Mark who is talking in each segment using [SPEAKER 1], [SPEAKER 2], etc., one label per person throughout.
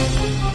[SPEAKER 1] Thank you.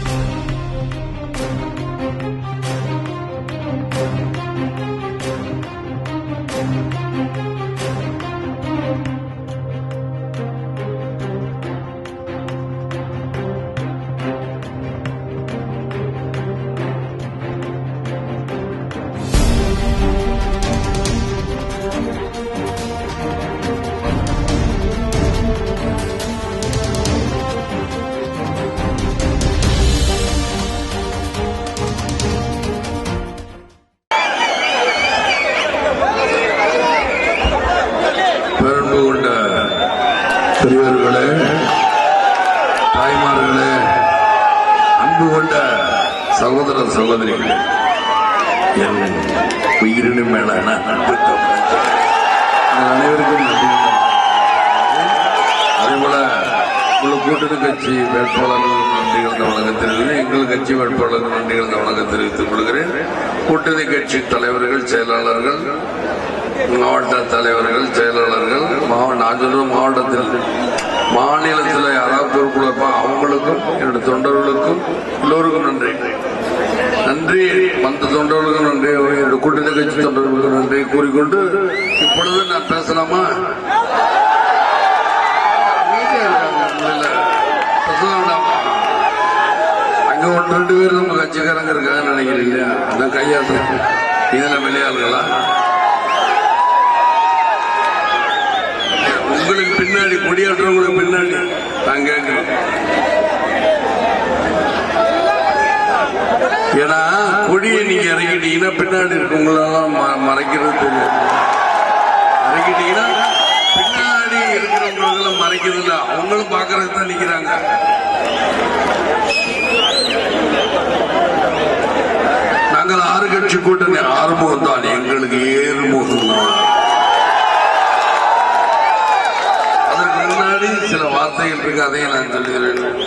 [SPEAKER 1] தாய்மார்களே அன்பு கொண்ட சகோதர சகோதரிகளே என் உயிரினும் மேலான அன்பு அனைவருக்கும் அதேபோல உள்ள கூட்டணி கட்சி வேட்பாளர்கள் நன்றிகள் கலந்த வணக்கம் தெரிவித்து எங்கள் கட்சி வேட்பாளர்கள் நன்றிகள் கலந்த வணக்கம் தெரிவித்துக் கொள்கிறேன். கூட்டணி கட்சி தலைவர்கள் செயலாளர்கள் மாவட்ட தலைவர்கள் செயலாளர்கள் மாவட்ட நான் சொல்ற மாவட்டத்தில் மாநிலத்தில் யாராவது பொறுப்புல அவங்களுக்கும் என்னுடைய தொண்டர்களுக்கும் எல்லோருக்கும் நன்றி. நன்றி. மற்ற தொண்டர்களுக்கும் நன்றி. என்னுடைய கூட்டணி கட்சி தொண்டர்களுக்கும் நன்றி கூறிக்கொண்டு இப்பொழுது நான் பேசலாமா? அங்க ஒன்று ரெண்டு பேர் நம்ம கட்சிக்காரங்க இருக்காங்க நினைக்கிறீங்க அதான் கையாசம் இதெல்லாம் விளையாடுகளா உங்களுக்கு பின்னாடி பின்னாடி நான் கேட்கிறேன். ஏன்னா கொடியை நீங்க இறக்கிட்டீங்கன்னா பின்னாடி இருக்கவங்களெல்லாம் ம- மறைக்கிறது தெரியும் இறக்கிட்டீங்கன்னா பின்னாடி இருக்கிறவங்களெல்லாம் மறைக்கிறது இல்லை. அவங்களும் பாக்குறதுக்கு தான் நிக்கிறாங்க. நாங்கள் ஆறு கட்சி கூட்டணி ஆறுமுகம் தான். எங்களுக்கு ஏறுமுகம் தான். சில வார்த்தைகள் இருக்கு அதையும் நான் சொல்லுகிறேன்.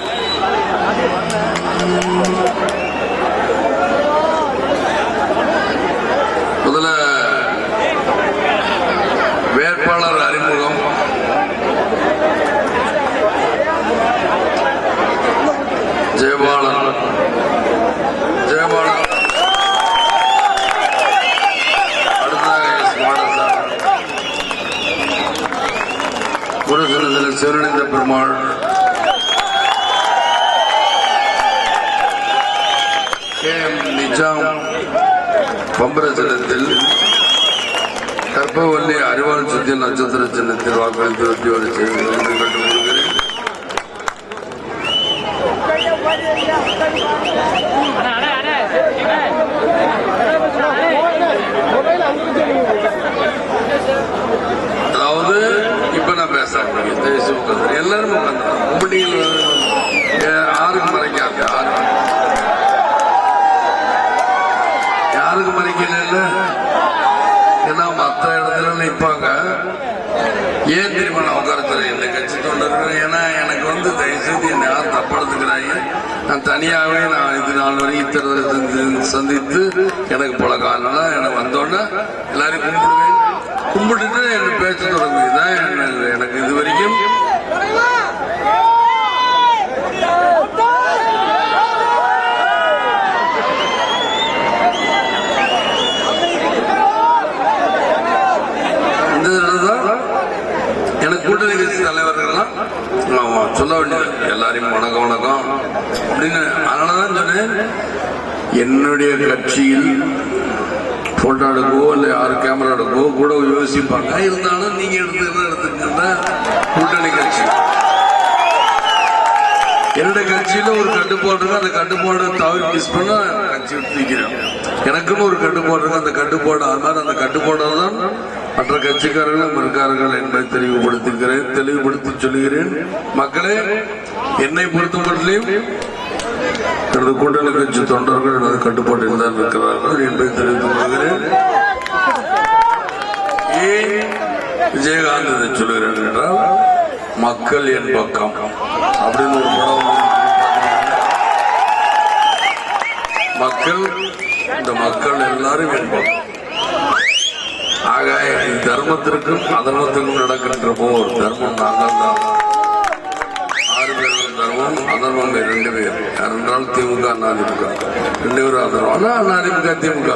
[SPEAKER 1] பம்பரச்சனத்தில் கற்பவல்லி அறிவாள் சுத்தி நட்சத்திர சின்னத்தில் வாக்களித்து வெற்றி வரை செய்து கண்டுகொள்கிறேன் அதாவது இப்ப நான் பேசுறேன் நீங்க தேசிய உட்காந்து எல்லாரும் உட்காந்து கும்பிட்டிகள் யாருக்கும் மறைக்காது யாருக்கும் யாருக்கும் மறைக்கல இல்ல ஏன்னா மத்த இடத்துல நிற்பாங்க ஏன் தெரியுமா நான் உட்காரத்துல இந்த கட்சி தொண்டர்கள் ஏன்னா எனக்கு வந்து தயவுசெய்து என்னை யாரும் தப்படுத்துக்கிறாங்க நான் தனியாகவே நான் இது நாள் வரைக்கும் தேர்தல் சந்தி- சந்தித்து எனக்கு பழக்கம் அதனால எனக்கு வந்தோடனே எல்லாரையும் கும்பிடுவேன் கும்பிட்டுட்டு என்ன பேச்ச தொடங்கும் இதுதான் எனக்கு- எனக்கு இது வரைக்கும் இந்த இதுதான் எனக்கு கூட்டணி கட்சி தலைவர்கள்லாம் ஆமா, சொல்ல எல்லாரையும் வணக்கம் வணக்கம். அப்படின்னு அதனாலதான் சொன்னேன் என்னுடைய கட்சியில் போட்டோ எடுக்கவோ இல்ல யாரு கேமரா எடுக்கவோ கூட யோசிப்பாங்க. இருந்தாலும் நீங்க எடுத்து எடுத்துக்கிட்ட கூட்டணி கட்சி. என்னுடைய கட்சியில ஒரு கட்டுப்பாடு இருக்கு. அந்த கட்டுப்பாடு தவிர மிஸ் பண்ண கட்சி விட்டு எனக்குன்னு ஒரு கட்டுப்பாடு இருக்கு. அந்த கட்டுப்பாடு அது மாதிரி அந்த கட்டுப்பாடு தான் மற்ற கட்சிக்காரர்களும் இருக்கார்கள் என்பதை தெளிவுபடுத்துகிறேன் தெளிவுபடுத்தி சொல்கிறேன் மக்களே என்னை பொறுத்தமட்டிலையும் எனது கூட்டணி கட்சி தொண்டர்கள் எனது கட்டுப்பாட்டில் தான் இருக்கிறார்கள் என்பதை தெரிவித்துக் கொள்கிறேன். ஏன் விஜயகாந்த் இதை சொல்கிறேன் என்றால் மக்கள் என் பக்கம். அப்படின்னு ஒரு படம் மக்கள் இந்த மக்கள் எல்லாரும் என் பக்கம். ஆக தர்மத்திற்கும் அதர்மத்திற்கும் நடக்கின்ற போர் தர்மம் நாங்கள் தான். ஆறு பேர் தர்மம் அதர்மம் ரெண்டு பேர். யார் என்றால் திமுக அதிமுக. ரெண்டு பேரும் அதர்மம் ஆனா அதிமுக திமுக.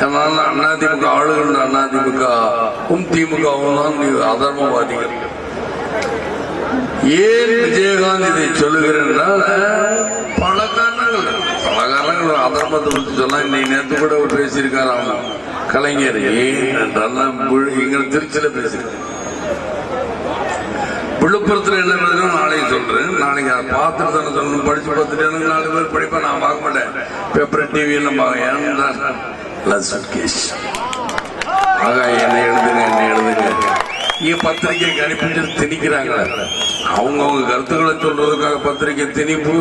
[SPEAKER 1] திமுக அதிமுக ஆளுகின்ற அதிமுக உம் திமுகவும் தான் அதர்மவாதிகள். ஏன் விஜயகாந்த் இதை சொல்லுகிறேன் என்றால் பல காரணங்கள் பல காரணங்கள் அதர்மத்தை பற்றி சொன்னா இன்னைக்கு நேற்று கூட ஒரு பேசியிருக்காரு அவங்க கலைஞர். ஏன் எங்களை திருச்சியில பேசியிருக்காரு விழுப்புரத்துல என்ன நடக்குதுன்னு நாளைக்கு சொல்றேன். நாளைக்கு அதை பார்த்துட்டு தானே சொல்லணும். படிச்சு பார்த்துட்டு எனக்கு நாலு பேர் படிப்பா நான் பார்க்க மாட்டேன். பேப்பர் டிவி எல்லாம் பார்க்க கேஸ் ஆக என்ன எழுதுங்க என்ன எழுதுங்க. பத்திரிகைக்கு அனுப்பிட்டு திணிக்கிறாங்க. அவங்கவுங்க கருத்துக்களை சொல்றதுக்காக பத்திரிகை திணிப்பு.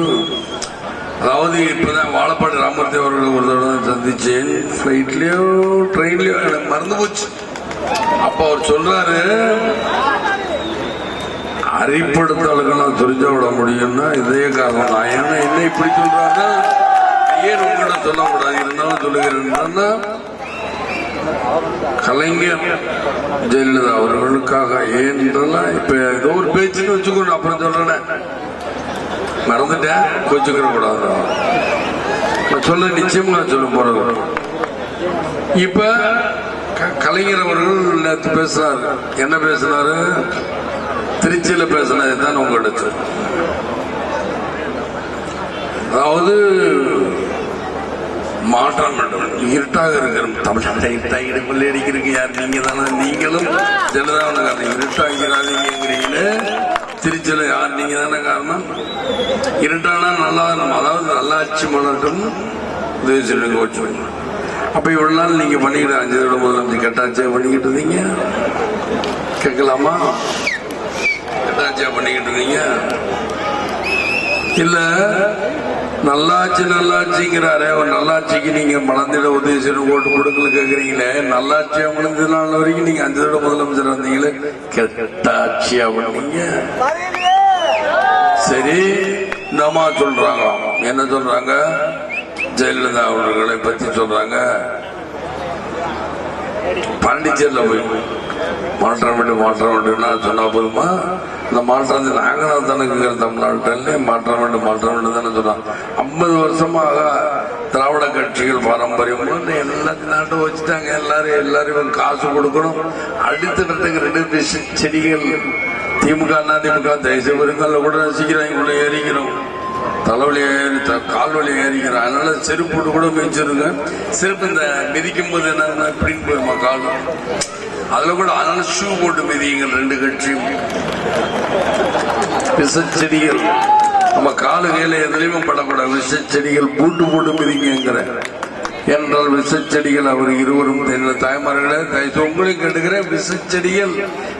[SPEAKER 1] அதாவது இப்பதான் வாழப்பாடு ராமூர்த்தி அவர்கள் ஒரு தடவை சந்திச்சேன். ஃபிளைட்லயோ ட்ரெயின்லயோ எனக்கு மறந்து போச்சு. அப்ப அவர் சொல்றாரு அறிப்படுத்தாளுக்கெல்லாம் தெரிஞ்ச விட முடியும்னா இதே காரணம் தான். ஏன்னா என்ன இப்படி சொல்றாங்க? ஏன் உங்கள்கிட்ட சொல்லக்கூடாது? இருந்தாலும் சொல்லுகிறேன்னா கலைஞர் ஜெயலலிதா அவர்களுக்காக ஏன் இப்ப ஏதோ ஒரு பேச்சுன்னு வச்சுக்கணும் அப்புறம் சொல்றேன். மறந்துட்டேன். வச்சுக்கிற கூடாது நான் சொல்ல நிச்சயமா நான் சொல்ல போறது. இப்ப கலைஞர் அவர்கள் நேற்று பேசினார் என்ன பேசினாரு? திருச்சியில பேசினது தான் உங்களுக்கு அதாவது மாற்றம் வேண்டும். இருட்டாக இருக்கிறோம் தமிழ்நாட்டை இருட்டாக கொள்ளை அடிக்கிறீங்க யார் நீங்க தானே நீங்களும் ஜனதான காரணம் இருட்டாகிறாதீங்கிறீங்களே திருச்சியில யார்? நீங்க தானே காரணம்? இருட்டானா நல்லா. அதாவது நல்லாட்சி மலட்டும் உதவி சொல்லுங்க வச்சுருங்க அப்ப இவ்வளவு நாள் நீங்க பண்ணிக்கிட்டு அஞ்சு தடவை முதலமைச்சர் கெட்டாச்சியா பண்ணிக்கிட்டு இருந்தீங்க? கேட்கலாமா? கெட்டாச்சியா பண்ணிக்கிட்டு இருந்தீங்க? இல்ல நல்லாச்சு நல்லாச்சுங்கிறாரு. அவர் நல்லாட்சிக்கு நீங்க மலர்ந்திட உதவி செய்யணும் ஓட்டு கொடுக்கல கேக்குறீங்களே. நல்லாட்சி அவங்களுக்கு நாள் வரைக்கும் நீங்க அஞ்சு தடவை முதலமைச்சர் வந்தீங்களே கெட்டாட்சியா பண்ணீங்க சரி இந்த அம்மா சொல்றாங்க. என்ன சொல்றாங்க? ஜெயலலிதா அவர்களை பத்தி சொல்றாங்க. பாண்டிச்சேரியில் போய் மாற்றம் விடு மாற்றம் விடுன்னா சொன்னா போதுமா? இந்த மாற்றம் நாங்களும் தானே தமிழ்நாட்டிலே மாற்றம் வேண்டும் மாற்றம் வேண்டும் தானே சொன்னோம் ஐம்பது வருஷமாக திராவிட கட்சிகள் பாரம்பரியம் எல்லாத்தையும் நாட்டும் வச்சுட்டாங்க? எல்லாரும் எல்லாரும் காசு கொடுக்கணும். அடுத்த இடத்துக்கு ரெண்டு பிஸ் செடிகள் திமுக அதிமுக தேசிய பெருங்கால கூட சீக்கிரம் இவ்வளோ ஏறிக்கிறோம். தலைவலி ஏறி த- கால் ஏறிக்கிறோம் அதனால செருப்பு கூட மிதிச்சிருங்க. செருப்பு இந்த மிதிக்கும் போது என்னன்னா இப்படின்னு போயிருமா காலம் அதுல கூட அதனால ஷூ போட்டு மிதிங்க ரெண்டு கட்சியும். விஷச்செடிகள் நம்ம காலு வேலை எதுலையுமே படக்கூடாது. விசச்செடிகள் பூட்டு போட்டு மிதிங்கிற என்றால் விசச்செடிகள் அவர் இருவரும் தாய்மார்களே தயவு உங்களுக்கு கேட்டுக்கிறேன். விஷச்செடிகள்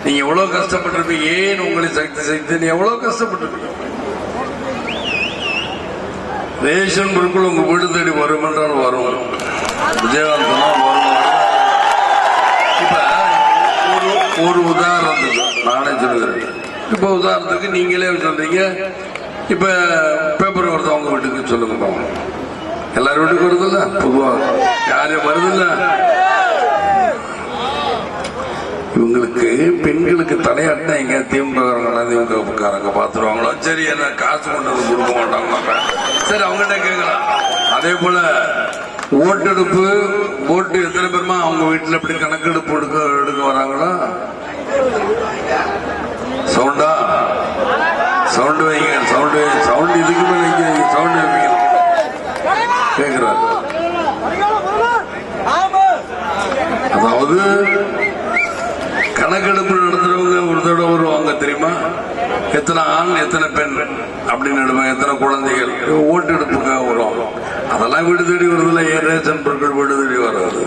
[SPEAKER 1] நீங்க எவ்வளவு கஷ்டப்பட்டிருப்பீங்க? ஏன் உங்களை சக்தி சக்தி நீ எவ்வளவு கஷ்டப்பட்டிருப்பீங்க? ரேஷன் பொருட்கள் உங்க வீடு தேடி வரும் என்றால் வரும். விஜயகாந்த் வரும். ஒரு உதாரணம். உதாரணத்துக்கு நானே சொல்லுகிறேன். இப்ப உதாரணத்துக்கு நீங்களே சொல்றீங்க. இப்ப பேப்பர் வருது அவங்க வீட்டுக்கு சொல்லுங்க பாவம் எல்லாரும் வீட்டுக்கு வருதுல்ல? பொதுவா. யாரும் வருதில்ல? இவங்களுக்கு பெண்களுக்கு தலையாட்டினா எங்க திமுக திமுககாரங்க பாத்துருவாங்களோ? சரி என்ன காசு கொண்டு வந்து கொடுக்க மாட்டாங்க சரி அவங்ககிட்ட கேட்கலாம். அதே போல ஓட்டெடுப்பு ஓட்டு எத்தனை பேருமா அவங்க வீட்டில் எப்படி கணக்கெடுப்பு எடுக்க எடுக்க வராங்களோ? சவுண்டா சவுண்ட் வைங்க சவுண்ட் சவுண்ட் இதுக்கு மேலே வைங்க சவுண்ட் வைப்பீங்க? கேட்குறாரு அதாவது கணக்கெடுப்பு நடத்துறவங்க ஒரு தடவை வருவாங்க தெரியுமா? எத்தனை ஆண் எத்தனை பெண் அப்படின்னு எடுப்பாங்க எத்தனை குழந்தைகள்? ஓட்டெடுப்புக்காக வரும். அதெல்லாம் வீடு தேடி வருதுல ஏன் ரேஷன் பொருட்கள் வீடு தேடி வராது?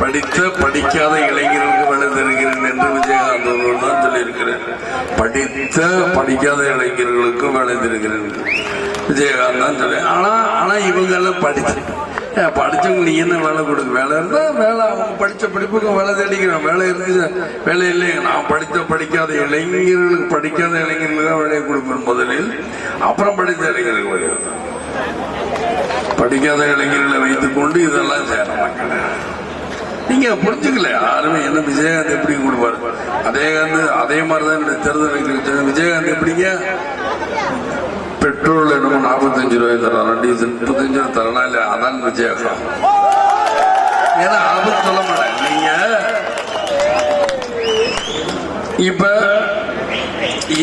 [SPEAKER 1] படித்த படிக்காத இளைஞர்களுக்கு வேலை தருகிறேன் என்று விஜயகாந்த் அவர்கள் தான் சொல்லியிருக்கிறேன் படித்த படிக்காத இளைஞர்களுக்கும் வேலை தருகிறேன் விஜயகாந்த் தான் சொல்லி ஆனா ஆனா இவங்க எல்லாம் படிச்சு படிச்சவங்க நீ என்ன வேலை கொடுக்க? வேலை இருந்தா வேலை. அவங்க படிச்ச படிப்புக்கு வேலை தேடிக்கிறோம் வேலை இருந்துச்சு வேலை இல்லைங்க நான் படித்த படிக்காத இளைஞர்களுக்கு படிக்காத இளைஞர்களுக்கு தான் வேலையை கொடுப்பேன் முதலில். அப்புறம் படித்த இளைஞர்களுக்கு வேலை படிக்காத இளைஞர்களை வைத்துக் கொண்டு இதெல்லாம் செய்ய நீங்க புரிஞ்சுக்கல. யாருமே என்ன விஜயகாந்த் எப்படி கொடுப்பாரு? அதே காந்து அதே மாதிரிதான் இந்த தேர்தல் விஜயகாந்த் எப்படிங்க? பெட்ரோல் என்னமோ நாற்பத்தஞ்சு ரூபாய் தரலாம் டீசல் முப்பத்தஞ்சு ரூபாய் தரலாம் இல்ல அதான் விஜயகம் ஏன்னா அது சொல்ல மாட்டேன் நீங்க இப்ப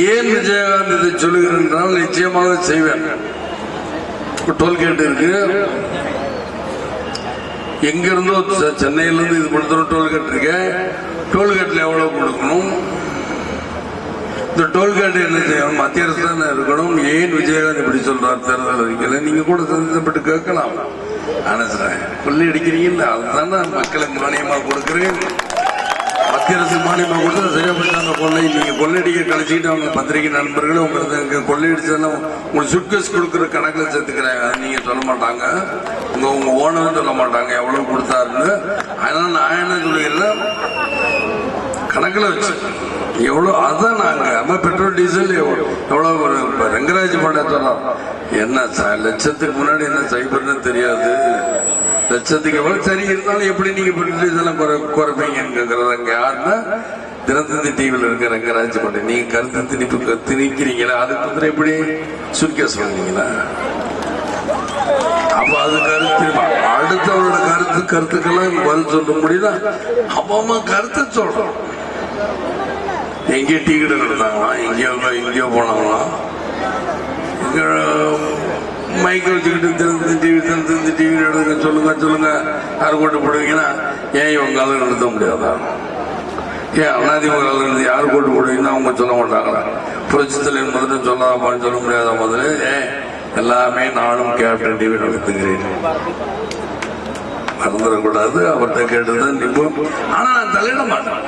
[SPEAKER 1] ஏன் விஜயகாந்த் இதை சொல்லுகிறேன் நிச்சயமாக செய்வேன் டோல்கேட் இருக்கு எங்க இருந்தோ செ- இது படுத்துறோம் டோல்கேட் இருக்கு டோல்கேட்ல எவ்வளவு கொடுக்கணும் இந்த டோல்கேட் என்ன செய்யணும் மத்திய அரசு தானே இருக்கணும். ஏன் விஜயகாந்த் இப்படி சொல்றார் தேர்தல் அறிக்கையில? நீங்க கூட சந்தேகப்பட்டு கேட்கலாம். ஆனா சார் கொள்ளையடிக்கிறீங்கல்ல அதுதானே மக்களுக்கு மானியமா கொடுக்குறேன். மத்திய அரசு மானியமா கொடுத்தா சரியா அந்த கொள்ளை? நீங்க கொள்ளையடிக்க கழிச்சுக்கிட்டு அவங்க பத்திரிகை நண்பர்களும் உங்களுக்கு இங்க கொள்ளையடிச்சதெல்லாம் உங்களுக்கு சுட்கேஸ் கொடுக்குற கணக்குல சேர்த்துக்கிறாங்க நீங்க சொல்ல மாட்டாங்க. உங்க உங்க ஓனரும் சொல்ல மாட்டாங்க. எவ்வளவு கொடுத்தாருன்னு. அதனால நான் என்ன சொல்லுகிறேன் கணக்குல வச்சு எவ்வளவு அதான் நாங்க நம்ம பெட்ரோல் டீசல் எவ்வளவு எவ்வளவு ரங்கராஜ் பாண்டே சொன்னார் என்ன ச- லட்சத்துக்கு முன்னாடி என்ன சைபர்னு தெரியாது. லட்சத்துக்கு எவ்வளவு சரி இருந்தாலும் எப்படி நீங்க பெட்ரோல் டீசல் குறை குறைப்பீங்கிறது யாருன்னா தினத்தந்தி டிவியில் இருக்க ரங்கராஜ் பாண்டே நீங்க கருத்து திணிப்பு திணிக்கிறீங்களா அதுக்கு வந்து எப்படி சுட்கேஸ் வாங்குவீங்களா அப்ப அது கருத்து அடுத்தவரோட கருத்து கருத்துக்கெல்லாம் பதில் சொல்ல முடியுதா? அவன் கருத்து சொல்றான். எங்கேயோ டீ கடை நடத்தாங்களாம் எங்கேயோ எங்கேயோ போனாங்களாம் இங்க மைக் வச்சுக்கிட்டு திறந்து டிவி திறந்து டிவி நடந்துங்க சொல்லுங்க சொல்லுங்க. யார் கொண்டு போடுவீங்கன்னா ஏன் இவங்க ஆளு நிறுத்த முடியாதா? ஏன் அண்ணாதிமுக இருந்து யார் கூட்டு போடுவீங்கன்னா அவங்க சொல்ல மாட்டாங்களா? புரட்சி தலைவர் முதல்ல சொல்லாமான்னு சொல்ல முடியாத முதல்ல? ஏன் எல்லாமே நானும் கேப்டன் டிவி நடத்துகிறேன் மறந்துடக்கூடாது. அவர்கிட்ட கேட்டுதான் நிற்போம் ஆனா நான் தலையிட மாட்டேன்.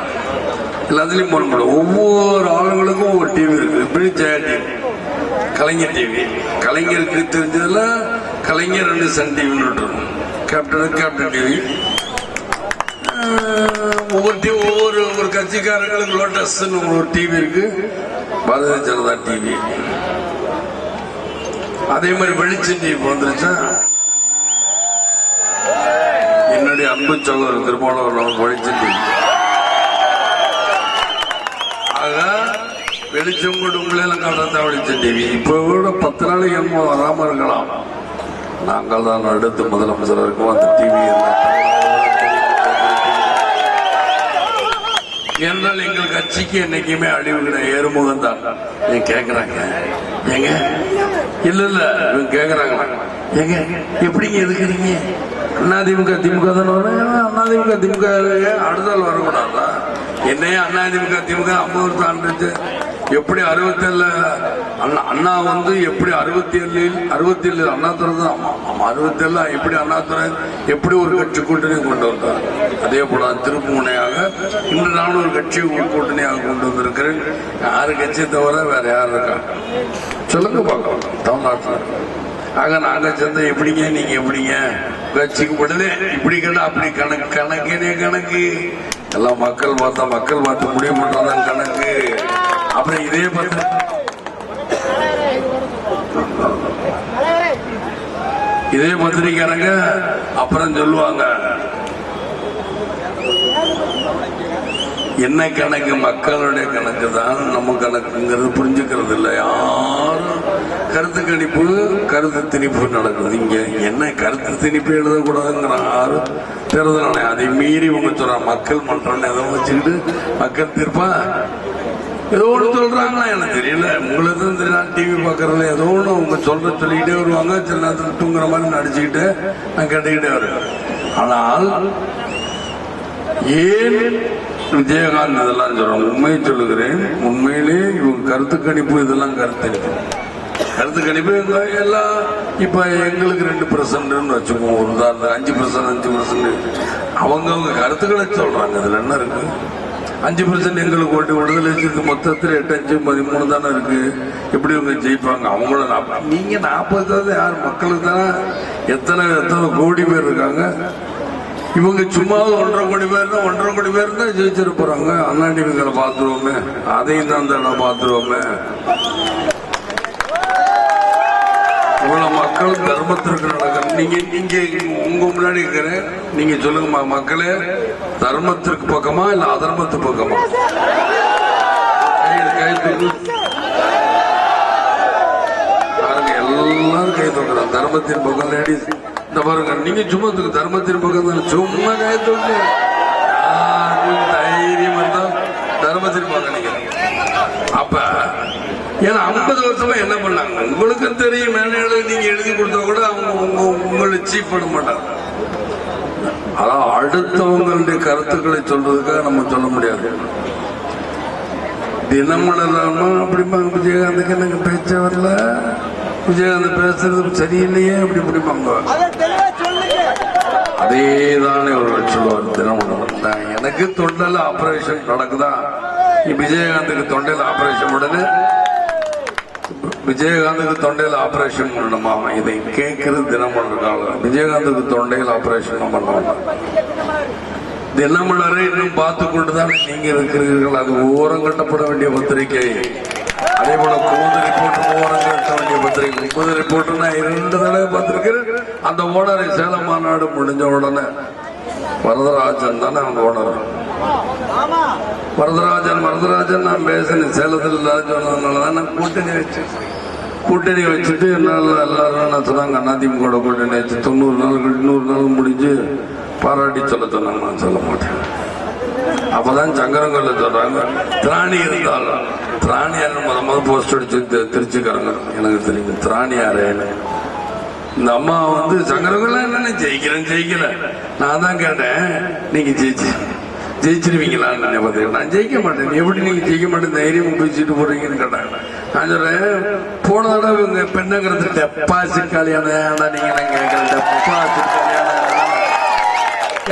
[SPEAKER 1] எல்லாத்துலயும் போட முடியும் ஒவ்வொரு ஆளுங்களுக்கும் ஒரு டிவி இருக்கு. இப்படி ஜெயா டிவி கலைஞர் டிவி கலைஞருக்கு தெரிஞ்சதெல்லாம் கலைஞர் ரெண்டு சன் டிவின்னு விட்டுருணும் கேப்டன் கேப்டன் டிவி ஒவ்வொரு டிவி ஒவ்வொரு ஒரு கட்சிக்காரங்களுக்கு லோட்டஸ்ன்னு ஒரு டிவி இருக்கு. பாரதிய ஜனதா டிவி அதே மாதிரி வெளிச்சம் டிவி வந்துருச்சா? என்னுடைய அன்பு சகோதரர் திருமாவளவன் வெளிச்சம் டிவி ஆக வெளிச்சம் குடும்பம் கடத்த வெளிச்சம் டிவி இப்போ கூட பத்து நாளைக்கு என்னமோ வராம இருக்கலாம். நாங்கள் தான் அடுத்து முதலமைச்சர் இருக்கும் அந்த டிவி என்றால் எங்கள் கட்சிக்கு என்னைக்குமே அழிவு கிடையாது. ஏறுமுகம் தான். நீங்க கேக்குறாங்க? ஏங்க? இல்ல இல்ல. இவங்க கேக்குறாங்க. ஏங்க? எப்படிங்க எதுக்குறீங்க? அதிமுக திமுக தானே வரும். அதிமுக திமுக அடுத்தால் வரக்கூடாதா? என்னையே அண்ணா திமுக ஐம்பது வருஷம் ஆண்டுச்சு எப்படி அறுபத்தி ஏழுல அண்ணா அண்ணா வந்து எப்படி அறுபத்தி ஏழில் அறுபத்தி ஏழு அண்ணாதுரை தான் அறுபத்தி ஏழுல எப்படி அண்ணாதுரை எப்படி ஒரு கட்சி கூட்டணி கொண்டு வந்தார்? அதே போல திருப்பு முனையாக இன்று நானும் ஒரு கட்சி கூட்டணியாக கொண்டு வந்திருக்கிறேன். யாரு கட்சியை தவிர வேற யார் இருக்கா சொல்லுங்க பார்க்கலாம். தமிழ்நாட்டில். ஆக நாங்கள் சேர்ந்த எப்படிங்க நீங்க எப்படிங்க? கட்சிக்கு உடனே இப்படி கேட்டா அப்படி கணக்கு கணக்குனே கணக்கு. எல்லாம் மக்கள் பார்த்தா மக்கள் பார்த்து முடிவு பண்றதான் கணக்கு. அப்புறம் இதே பார்த்து இதே பத்திரிக்காரங்க அப்புறம் சொல்லுவாங்க. என்ன கணக்கு? மக்களுடைய கணக்கு தான். நம்ம கணக்குங்கிறது புரிஞ்சுக்கிறது இல்லை. யாரும் கருத்து கணிப்பு கருத்து திணிப்பு நடக்குது. இங்க என்ன கருத்து திணிப்பு எழுதக்கூடாதுங்கிற யாரும் தேர்தல் ஆணையம் அதை மீறி உங்க சொல்றாங்க மக்கள் மன்றம்னு எதை வச்சுக்கிட்டு மக்கள் தீர்ப்பா? ஏதோ ஒன்று சொல்றாங்களா? எனக்கு தெரியல. உங்களுக்கு தான் தெரியல. டிவி பார்க்கறதுல ஏதோ ஒன்று அவங்க சொல்ற சொல்லிக்கிட்டே வருவாங்க. சில நேரத்தில் தூங்குற மாதிரி நடிச்சுக்கிட்டு நான் கேட்டுக்கிட்டே வருவேன். ஆனால் ஏன் விஜயகாந்த் இதெல்லாம் சொல்றோம் உண்மையை சொல்லுகிறேன். உண்மையிலே இவங்க கருத்து கணிப்பு இதெல்லாம் கருத்து கருத்து கணிப்பு எங்க எல்லாம் இப்ப எங்களுக்கு ரெண்டு பர்சன்ட்னு வச்சுக்கோங்க ஒரு உதாரணம் அஞ்சு பர்சன்ட் அஞ்சு பர்சன்ட் அவங்க அவங்க கருத்துக்களை சொல்றாங்க. இதுல என்ன இருக்கு? அஞ்சு பர்சன்ட் எங்களுக்கு ஓட்டு விடுதலை செய்து மொத்தத்தில் எட்டு அஞ்சு பதிமூணு தானே இருக்கு. எப்படி இவங்க ஜெயிப்பாங்க? அவங்கள நாப்ப- நீங்க நாற்பதாவது யார்? மக்களுக்கு தானே எத்தனை எத்தனை கோடி பேர் இருக்காங்க? இவங்க சும்மா ஒன்றரை கோடி பேர் தான் ஒன்றரை கோடி பேர் தான் ஜெயிச்சிருப்பாங்க. போறாங்க இவங்களை பார்த்துருவோமே. அதையும் தான் தானே பார்த்துருவோமே. இவ்வளவு மக்கள் தர்மத்திற்கு நடக்கணும். நீங்க நீங்க உங்க முன்னாடி இருக்கிறேன். நீங்க சொல்லுங்கம்மா மக்களே தர்மத்திற்கு பக்கமா இல்ல அதர்மத்து பக்கமா? கை- கை பாருங்க எல்லாரும் கை தூக்குறாங்க. தர்மத்தின் பக்கம் லேடிஸ் இந்த பாருங்க நீங்க சும்மா தர்மத்தின் பக்கம் சும்மா கை தைரியம் இருந்தா தர்மத்தின் பக்கம் நீங்க. அப்ப ஏன்னா ஐம்பது வருஷமா என்ன பண்ணாங்க? உங்களுக்கும் தெரியும் மேலே நீங்க எழுதி கொடுத்தா கூட அவங்க உங்க உங்களை சீப் பண்ண மாட்டாங்க. அதான் அடுத்தவங்களுடைய கருத்துக்களை சொல்றதுக்காக நம்ம சொல்ல முடியாது. தினமலராமா அப்படிம்பாங்க விஜயகாந்துக்கு எனக்கு பேச்ச வரல? விஜயகாந்த் பேசுறது சரியில்லையே அப்படி இப்படிம்பாங்க.
[SPEAKER 2] அதை
[SPEAKER 1] அதே தானே அவர்கள் சொல்லுவார் தினமும் நான் எனக்கு தொண்டல் ஆபரேஷன் நடக்குதா? விஜயகாந்துக்கு தொண்டையில் ஆபரேஷன் உடனே விஜயகாந்துக்கு தொண்டையில் ஆபரேஷன் பண்ணணுமா இதை கேட்கறது தினமலர் காலம் விஜயகாந்துக்கு தொண்டையில் ஆபரேஷன் பண்ணணுமா தினமலரை இன்னும் பார்த்து கொண்டுதான் நீங்க இருக்கிறீர்கள். அது ஓரம் கட்டப்பட வேண்டிய பத்திரிகை. அதே போல குமுத ரிப்போர்ட் ஓரம் கட்ட வேண்டிய பத்திரிகை ரிப்போர்ட் நான் இரண்டு தடவை பார்த்திருக்கிறேன். அந்த ஓனரை சேலம் மாநாடு முடிஞ்ச உடனே வரதராஜன் தானே அந்த ஓனர். வரதராஜன் வரதராஜன் நான் பேசினேன். சேலத்தில் இல்லாத நான் கூட்டணி வச்சேன். கூட்டணி வச்சுட்டு என்னால் எல்லாரும் என்ன சொன்னாங்க? அதிமுக கூட்டணி வச்சு தொண்ணூறு நாள் நூறு நாள் முடிஞ்சு பாராட்டி சொல்ல சொன்னாங்க நான் சொல்ல மாட்டேன். அப்பதான் சங்கரங்கல்ல சொல்றாங்க திராணி இருந்தாலும் திராணியார் முத முத போஸ்ட் அடிச்சு திருச்சிக்காரங்க எனக்கு தெரியும். திராணி இந்த அம்மா வந்து சங்கரங்கல்ல என்னென்ன ஜெயிக்கிறேன் ஜெயிக்கல. நான் தான் கேட்டேன் நீங்க ஜெயிச்சு ஜெயிச்சிருவீங்களான்னு நான் பார்த்தேன் நான் ஜெயிக்க மாட்டேன். எப்படி நீங்க ஜெயிக்க மாட்டேன் தைரியம் பேசிட்டு போறீங்கன்னு கேட்டாங்க நான் சொல்றேன் போன தடவை இவங்க பெண்ணுங்கிறது டெபாசிட் கல்யாணம் நீங்க நான் கேட்கறேன் டெபாசிட் கல்யாணம்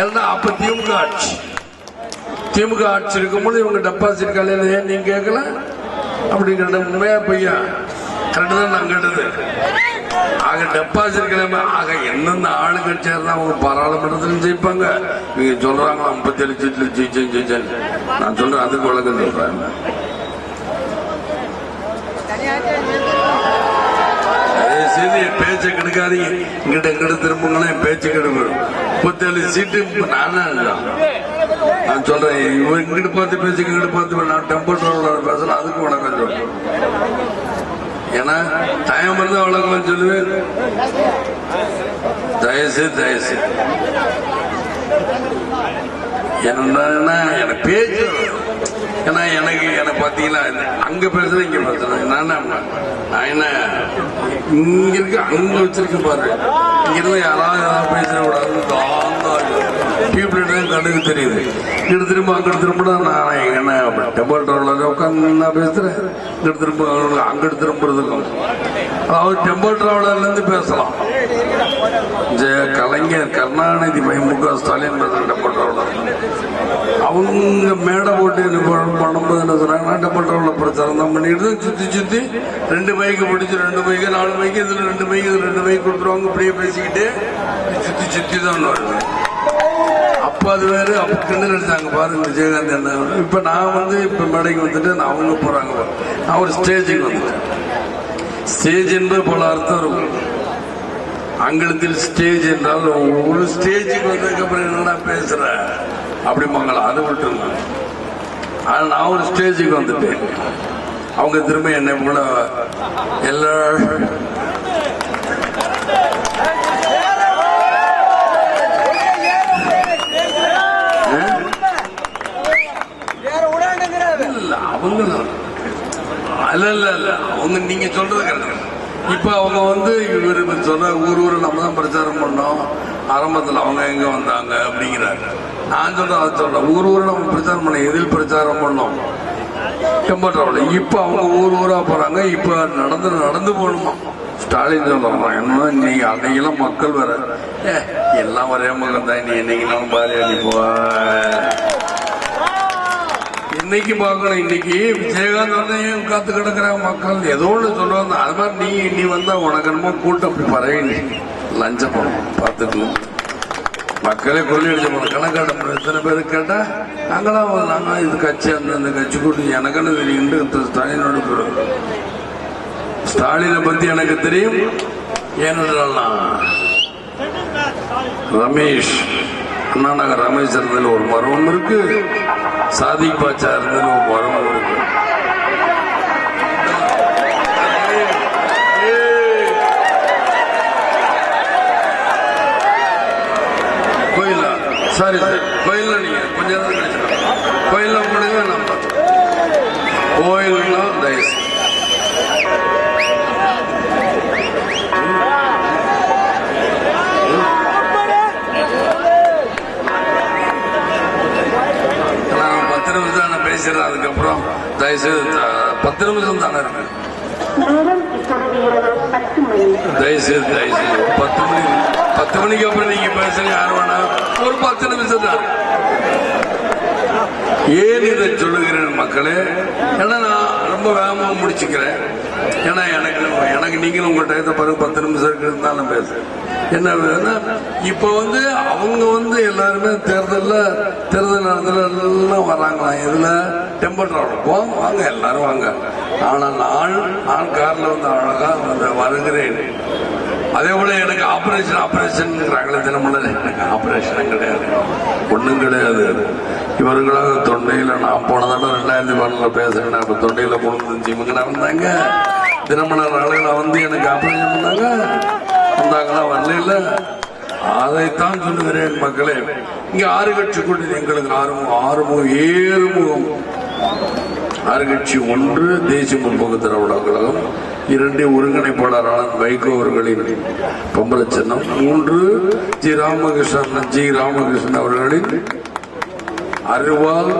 [SPEAKER 1] ஏன்னா அப்ப திமுக ஆட்சி. திமுக ஆட்சி இருக்கும்போது இவங்க டெபாசிட் கல்யாணம் ஏன் நீங்க கேட்கல? அப்படி உண்மையா பையா கரெக்டு தான் நான் கேட்டது. ஆக டெபாசிட் கிழமை ஆக எந்தெந்த ஆளு இருந்தா அவங்க பாராளுமன்றத்திலும் ஜெயிப்பாங்க. நீங்க சொல்றாங்க ஐம்பத்தி ஏழு சீட்ல ஜெயிச்சேன் ஜெயிச்சேன். நான் சொல்றேன் அதுக்கு வழக்கம் சொல்றேன் அதே செய்தி என் பேச்சை கெடுக்காதீங்க. இங்கிட்ட எங்கிட்ட திரும்புங்களேன் என் பேச்சை கெடுக்கு முப்பத்தேழு சீட்டு நானே நான் சொல்றேன் இவன் இங்கிட்டு பார்த்து பேசி இங்கிட்டு பார்த்து நான் டெம்பர் டிராவலர் பேசலாம் அதுக்கு வணக்கம் சொல்றேன். ஏன்னா டைம் இருந்தா வணக்கம் சொல்லுவேன். தயசு தயசு என்னன்னா எனக்கு பேச்சு ஏன்னா எனக்கு எனக்கு பாத்தீங்கன்னா அங்க பேசுறது இங்க பேசுறது. என்னன்னா நான் என்ன இங்க இருக்கு அங்க வச்சிருக்க பாரு. இங்க இருந்து யாராவது ஏதாவது பேச பீப்புள் கண்ணுக்கு தெரியுது இங்கிட்டு திரும்ப அங்கிட்டு திரும்ப நான் என்ன டெம்பல் டிராவலர் உட்காந்து நான் பேசுகிறேன் இங்கிட்டு திரும்ப அங்கிட்டு திரும்புறதுக்கும் அதாவது டெம்பர் டிராவலர்ல இருந்து பேசலாம். ஜெய கலைஞர் கருணாநிதி மை மு க ஸ்டாலின் டெம்பர் டிராவலர் அவங்க மேடை போட்டு பண்ணும்போது என்ன சொன்னாங்கன்னா டெம்பர் டிராவலர் பிரச்சாரம் தான் பண்ணிட்டு சுற்றி சுற்றி ரெண்டு மைக்கு பிடிச்சி ரெண்டு மைக்கு நாலு மைக்கு இதில் ரெண்டு மைக்கு இதுல ரெண்டு மைக்கு கொடுத்துருவாங்க இப்படியே பேசிக்கிட்டே சுற்றி சுற்றி தான் வருது. அது வேறு அவங்க கிண்டல் அடிச்சாங்க. பாருங்க விஜயகாந்த் என்ன. இப்போ நான் வந்து இப்போ மேடைக்கு வந்துட்டு நான் அவங்க போகிறாங்க நான் ஒரு ஸ்டேஜுக்கு வந்துட்டேன். ஸ்டேஜ் என்பது பல அர்த்தம் இருக்கும். ஆங்கிலத்தில் ஸ்டேஜ் என்றால் ஒரு ஸ்டேஜுக்கு வந்ததுக்கப்புறம் அப்புறம் பேசுகிறேன் அப்படி அப்படிம்பாங்களா? அது விட்டுருந்தேன் ஆனால் நான் ஒரு ஸ்டேஜுக்கு வந்துட்டேன். அவங்க திரும்ப என்னை போல எல்லா இல்ல அவங்க அல்ல இல்ல இல்ல. அவங்க நீங்க சொல்றது கரெக்ட் இப்ப அவங்க வந்து இவர் சொன்ன ஊர் ஊர் நம்ம தான் பிரச்சாரம் பண்ணோம். ஆரம்பத்தில் அவங்க எங்க வந்தாங்க அப்படிங்கிறாங்க நான் சொல்றேன் அதை சொல்றேன். ஊர் ஊர் நம்ம பிரச்சாரம் பண்ண எதில் பிரச்சாரம் பண்ணோம்? டெம்போட்ராவில் இப்ப அவங்க ஊர் ஊராக போகிறாங்க இப்போ நடந்து நடந்து போகணுமா? ஸ்டாலின் சொல்றாங்க என்ன நீங்க அன்னைக்கெல்லாம் மக்கள் வர ஏ, எல்லாம் வரைய மக்கள் தான் நீ என்னைக்குனாலும் பாரு நீ போ இன்னைக்கு பார்க்கணும். இன்னைக்கு விஜயகாந்த் வந்து ஏன் காத்து கிடக்குறாங்க மக்கள். ஏதோ ஒன்று சொல்லுவாங்க. அது மாதிரி நீ நீ வந்தா உனக்கு என்னமோ கூட்டம் அப்படி பரவி லஞ்ச பணம் பார்த்துட்டு மக்களே கொள்ளி அடிச்ச போன கணக்காட எத்தனை பேர் கேட்டா நாங்களாம் நாங்க இது கட்சி அந்த அந்த கட்சி கூட்டி எனக்குன்னு தெரியும்? ஸ்டாலினோட ஸ்டாலினை பத்தி எனக்கு தெரியும். ஏனென்றால் ரமேஷ் அண்ணா நகர் ரமேஷ் ஒரு மர்மம் இருக்கு. சாதிக் பாச்சா இருந்துன்னு ஒரு மரம் இருக்கு கோயிலா சாரி சார் கோயிலில் நீங்கள் கொஞ்சம் தான் கோயில் தயவுசெய்து பத்து நிமிஷம் தானே இருக்கு தயவுசெய்து தயவுசெய்து பத்து மணி பத்து மணிக்கு அப்புறம் நீங்க பேசுங்க யார் வேணா ஒரு பத்து நிமிஷம் தான் ஏன் இதை சொல்லுகிறேன் மக்களே ஏன்னா நான் ரொம்ப வேகமா முடிச்சுக்கிறேன் ஏன்னா எனக்கு எனக்கு நீங்களும் உங்க டயத்தை பாருங்க பத்து நிமிஷம் இருக்கிறதுனால பேசுறேன் என்ன இப்போ வந்து அவங்க வந்து எல்லாருமே தேர்தல்ல தேர்தல் நேரத்தில் எல்லாம் வர்றாங்களாம் இதுல டெம்பர் போங்க வாங்க எல்லாரும் வாங்க. ஆனால் நான் ஆள் காரில் வந்து அழகா வந்து வருகிறேன். அதே போல எனக்கு ஆபரேஷன் ஆபரேஷன்ங்கிறாங்களே தினமுள்ள எனக்கு ஆபரேஷன் கிடையாது. ஒன்றும் கிடையாது. இவர்களாக தொண்டையில் நான் போன தடவை ரெண்டாயிரத்தி பன்னெண்டுல பேசுகிறேன் இப்போ தொண்டையில் முழுந்துச்சு இவங்க நடந்தாங்க தினமலர் அழகில் வந்து எனக்கு ஆபரேஷன் பண்ணாங்க. வந்தாங்களா வரல அதைத்தான் சொல்லுகிறேன் மக்களே. இங்க ஆறு கட்சி கொண்டு எங்களுக்கு ஆறுமுகம் ஆறுமுகம் ஏறுமுகம். ஆறுகட்சி ஒன்று தேசிய முற்போக்கு திராவிட கழகம் இரண்டு ஒருங்கிணைப்பாளரான வைகோ அவர்களின் பொம்பளை சின்னம் மூன்று ஜி ராமகிருஷ்ணன் ஜி ராமகிருஷ்ணன் அவர்களின் அறிவால்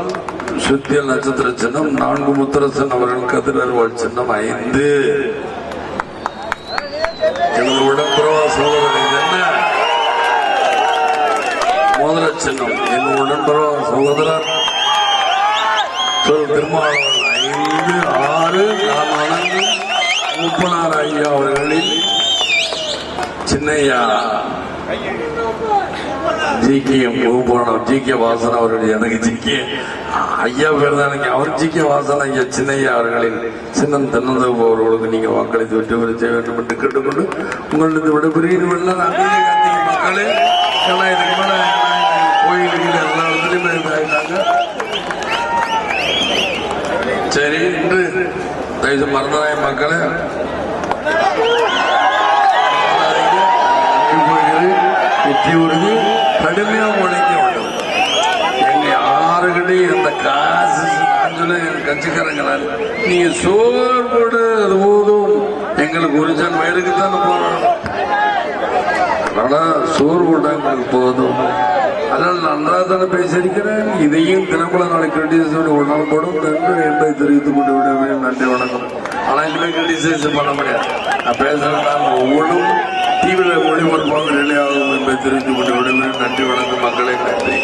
[SPEAKER 1] சுத்தியல் நட்சத்திர சின்னம் நான்கு முத்தரசன் அவர்கள் கதிர் அருவாள் சின்னம் ஐந்து. எனது உடன்பிறவா சகோதரன் என்ன? மோதிர சின்னம். என் உடன்பிறவா சகோதரர். திருமாவளவன் ஐந்து ஆறு நான் வணங்கும் மூப்பனார் ஐயா அவர்களின் Chinnaiya G K Moopanar G K Vasan அவர்கள் எனக்கு ஜி கே ஐயா பேர் தான் எனக்கு அவர் ஜி கே வாசன் ஐயா சின்னையா அவர்களின் சின்னம் தென்னந்தோப்பு அவர்களுக்கு நீங்கள் வாக்களித்து விட்டு பெற செய்ய வேண்டும் என்று கேட்டுக்கொண்டு உங்களிடம் விடைபெறுகிறேன். மக்களே ஏன்னா இதுக்கு மேல கோயில்கள் எல்லா இடத்துலையுமே இதாயிட்டாங்க சரி இன்று தயவு மறந்தனாய மக்களே. வெற்றி உறுதி கடுமையா உழைக்க வேண்டும். எங்க யாருக்கிட்டையும் இந்த காசு சொல்லி கட்சிக்காரங்களால் நீங்க சோறு போடு அது போதும். எங்களுக்கு ஒரு ஜன் வயலுக்கு தானே ஆனா சோறு போட்டா எங்களுக்கு போதும். அதனால் நல்லா தானே பேசியிருக்கிறேன். இதையும் தினக்குள்ள நாளை கிரிட்டிசைஸ் ஒரு நாள் போடும். என்று என்பதை தெரிவித்துக் கொண்டு விடுவேன் நன்றி வணக்கம். ஆனால் இனிமேல் கிரிட்டிசைஸ் பண்ண முடியாது. நான் பேசுறதுனால ஒவ்வொன்றும் டிவியில் ஒளிபரப்பாக ரிலே ஆகும் என்பதை தெரிவித்துக் கொண்டு விடுவேன் நன்றி வணக்கம் மக்களே. நன்றி.